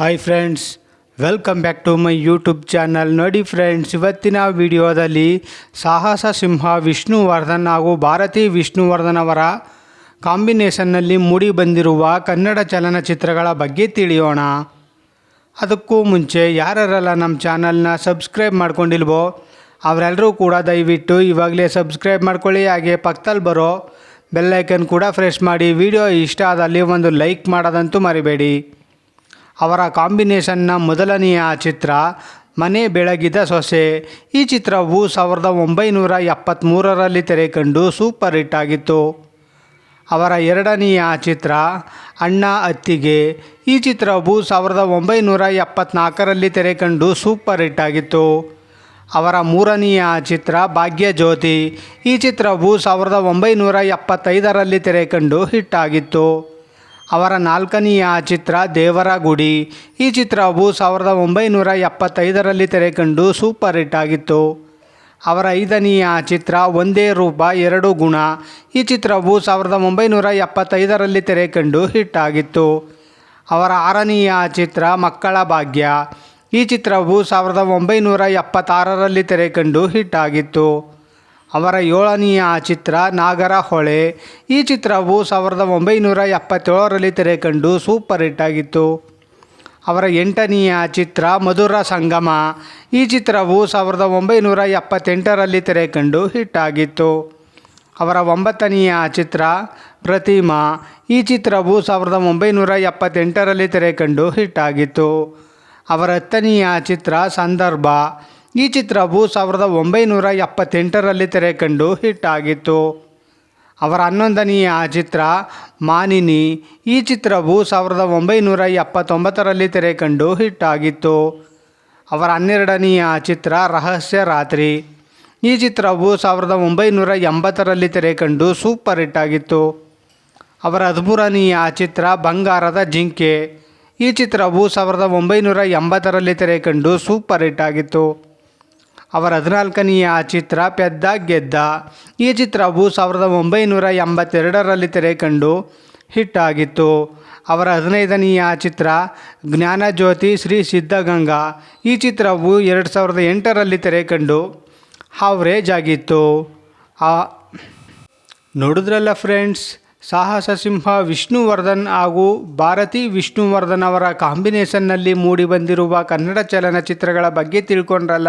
Hi friends welcome back to my YouTube channel ನೋಡಿ friends ಇವತ್ತಿನ ವಿಡಿಯೋದಲ್ಲಿ ಸಾಹಸ ಸಿಂಹ ವಿಷ್ಣುವರ್ಧನ್ ಹಾಗೂ ಭಾರತಿ ವಿಷ್ಣುವರ್ಧನ್ ಅವರ ಕಾಂಬಿನೇಷನ್ನಲ್ಲಿ ಮೂಡಿ ಬಂದಿರುವ ಕನ್ನಡ ಚಲನಚಿತ್ರಗಳ ಬಗ್ಗೆ ತಿಳಿಯೋಣ. ಅದಕ್ಕೂ ಮುಂಚೆ ಯಾರ್ಯಾರಲ್ಲ ನಮ್ಮ ಚಾನಲ್ನ ಸಬ್ಸ್ಕ್ರೈಬ್ ಮಾಡ್ಕೊಂಡಿಲ್ವೋ ಅವರೆಲ್ಲರೂ ಕೂಡ ದಯವಿಟ್ಟು ಇವಾಗಲೇ ಸಬ್ಸ್ಕ್ರೈಬ್ ಮಾಡ್ಕೊಳ್ಳಿ. ಹಾಗೆ ಪಕ್ಕದಲ್ಲಿ ಬರೋ ಬೆಲ್ಲೈಕನ್ ಕೂಡ ಫ್ರೆಶ್ ಮಾಡಿ. ವಿಡಿಯೋ ಇಷ್ಟ ಆದಲ್ಲಿ ಒಂದು ಲೈಕ್ ಮಾಡೋದಂತೂ ಮರಿಬೇಡಿ. ಅವರ ಕಾಂಬಿನೇಷನ್ನ ಮೊದಲನೆಯ ಚಿತ್ರ ಮನೆ ಬೆಳಗಿದ ಸೊಸೆ. ಈ ಚಿತ್ರವು ಸಾವಿರದ ಒಂಬೈನೂರ ಎಪ್ಪತ್ತ್ಮೂರರಲ್ಲಿ ತೆರೆ ಕಂಡು ಸೂಪರ್ ಹಿಟ್ ಆಗಿತ್ತು. ಅವರ ಎರಡನೆಯ ಚಿತ್ರ ಅಣ್ಣ ಅತ್ತಿಗೆ. ಈ ಚಿತ್ರವು ಸಾವಿರದ ಒಂಬೈನೂರ ಎಪ್ಪತ್ನಾಲ್ಕರಲ್ಲಿ ತೆರೆ ಕಂಡು ಸೂಪರ್ ಹಿಟ್ ಆಗಿತ್ತು. ಅವರ ಮೂರನೆಯ ಚಿತ್ರ ಭಾಗ್ಯಜ್ಯೋತಿ. ಈ ಚಿತ್ರವು ಸಾವಿರದ ಒಂಬೈನೂರ ಎಪ್ಪತ್ತೈದರಲ್ಲಿ ತೆರೆ ಕಂಡು ಹಿಟ್ ಆಗಿತ್ತು. ಅವರ ನಾಲ್ಕನೆಯ ಚಿತ್ರ ದೇವರ ಗುಡಿ. ಈ ಚಿತ್ರವು ಸಾವಿರದ ಒಂಬೈನೂರ ಎಪ್ಪತ್ತೈದರಲ್ಲಿ ತೆರೆಕಂಡು ಸೂಪರ್ ಹಿಟ್ ಆಗಿತ್ತು. ಅವರ ಐದನೆಯ ಚಿತ್ರ ಒಂದೇ ರೂಪ, ಎರಡು ಗುಣ. ಈ ಚಿತ್ರವು ಸಾವಿರದ ಒಂಬೈನೂರ ಎಪ್ಪತ್ತೈದರಲ್ಲಿ ತೆರೆಕಂಡು ಹಿಟ್ ಆಗಿತ್ತು. ಅವರ ಆರನೆಯ ಚಿತ್ರ ಮಕ್ಕಳ ಭಾಗ್ಯ. ಈ ಚಿತ್ರವು ಸಾವಿರದ ಒಂಬೈನೂರ ಎಪ್ಪತ್ತಾರರಲ್ಲಿ ತೆರೆ ಕಂಡು ಹಿಟ್ ಆಗಿತ್ತು. ಅವರ ಏಳನೆಯ ಚಿತ್ರ ನಾಗರ ಹೊಳೆ. ಈ ಚಿತ್ರವು ಸಾವಿರದ ಒಂಬೈನೂರ ಎಪ್ಪತ್ತೇಳರಲ್ಲಿ ತೆರೆ ಕಂಡು ಸೂಪರ್ ಹಿಟ್ ಆಗಿತ್ತು. ಅವರ ಎಂಟನೆಯ ಚಿತ್ರ ಮಧುರ ಸಂಗಮ. ಈ ಚಿತ್ರವು ಸಾವಿರದ ಒಂಬೈನೂರ ಎಪ್ಪತ್ತೆಂಟರಲ್ಲಿ ತೆರೆ ಕಂಡು ಹಿಟ್ ಆಗಿತ್ತು. ಅವರ ಒಂಬತ್ತನೆಯ ಚಿತ್ರ ಪ್ರತಿಮಾ. ಈ ಚಿತ್ರವು ಸಾವಿರದ ಒಂಬೈನೂರ ಎಪ್ಪತ್ತೆಂಟರಲ್ಲಿ ತೆರೆ ಕಂಡು ಹಿಟ್ ಆಗಿತ್ತು. ಅವರ ಹತ್ತನೆಯ ಚಿತ್ರ ಸಂದರ್ಭ. ಈ ಚಿತ್ರವು ಸಾವಿರದ ಒಂಬೈನೂರ ಎಪ್ಪತ್ತೆಂಟರಲ್ಲಿ ತೆರೆ ಕಂಡು ಹಿಟ್ ಆಗಿತ್ತು ಅವರ ಹನ್ನೊಂದನೆಯ ಚಿತ್ರ ಮಾನಿನಿ. ಈ ಚಿತ್ರವು ಸಾವಿರದ ಒಂಬೈನೂರ ಎಪ್ಪತ್ತೊಂಬತ್ತರಲ್ಲಿ ತೆರೆ ಕಂಡು ಹಿಟ್ ಆಗಿತ್ತು ಅವರ ಹನ್ನೆರಡನೆಯ ಚಿತ್ರ ರಹಸ್ಯ ರಾತ್ರಿ. ಈ ಚಿತ್ರವು ಸಾವಿರದ ಒಂಬೈನೂರ ಎಂಬತ್ತರಲ್ಲಿ ತೆರೆ ಕಂಡು ಸೂಪರ್ ಹಿಟ್ ಆಗಿತ್ತು ಅವರ ಹದಿಮೂರನೆಯ ಚಿತ್ರ ಬಂಗಾರದ ಜಿಂಕೆ. ಈ ಚಿತ್ರವು ಸಾವಿರದ ಒಂಬೈನೂರ ಎಂಬತ್ತರಲ್ಲಿ ತೆರೆ ಕಂಡು ಸೂಪರ್ ಹಿಟ್ ಆಗಿತ್ತು ಅವರ ಹದಿನಾಲ್ಕನೆಯ ಚಿತ್ರ ಪೆದ್ದ ಗೆದ್ದ. ಈ ಚಿತ್ರವು ಸಾವಿರದ ಒಂಬೈನೂರ ಎಂಬತ್ತೆರಡರಲ್ಲಿ ಹಿಟ್ ಆಗಿತ್ತು. ಅವರ ಹದಿನೈದನೆಯ ಚಿತ್ರ ಜ್ಞಾನಜ್ಯೋತಿ ಶ್ರೀ ಸಿದ್ಧಗಂಗಾ. ಈ ಚಿತ್ರವು ಎರಡು ಸಾವಿರದ ಎಂಟರಲ್ಲಿ ತೆರೆ ಕಂಡು ಹಾವ್ರೇಜ್ ಆಗಿತ್ತು. ಆ, ನೋಡಿದ್ರಲ್ಲ ಫ್ರೆಂಡ್ಸ್, ಸಾಹಸ ಸಿಂಹ ವಿಷ್ಣುವರ್ಧನ್ ಹಾಗೂ ಭಾರತಿ ವಿಷ್ಣುವರ್ಧನ್ ಅವರ ಕಾಂಬಿನೇಷನ್ನಲ್ಲಿ ಮೂಡಿಬಂದಿರುವ ಕನ್ನಡ ಚಲನಚಿತ್ರಗಳ ಬಗ್ಗೆ ತಿಳ್ಕೊಂಡ್ರಲ್ಲ?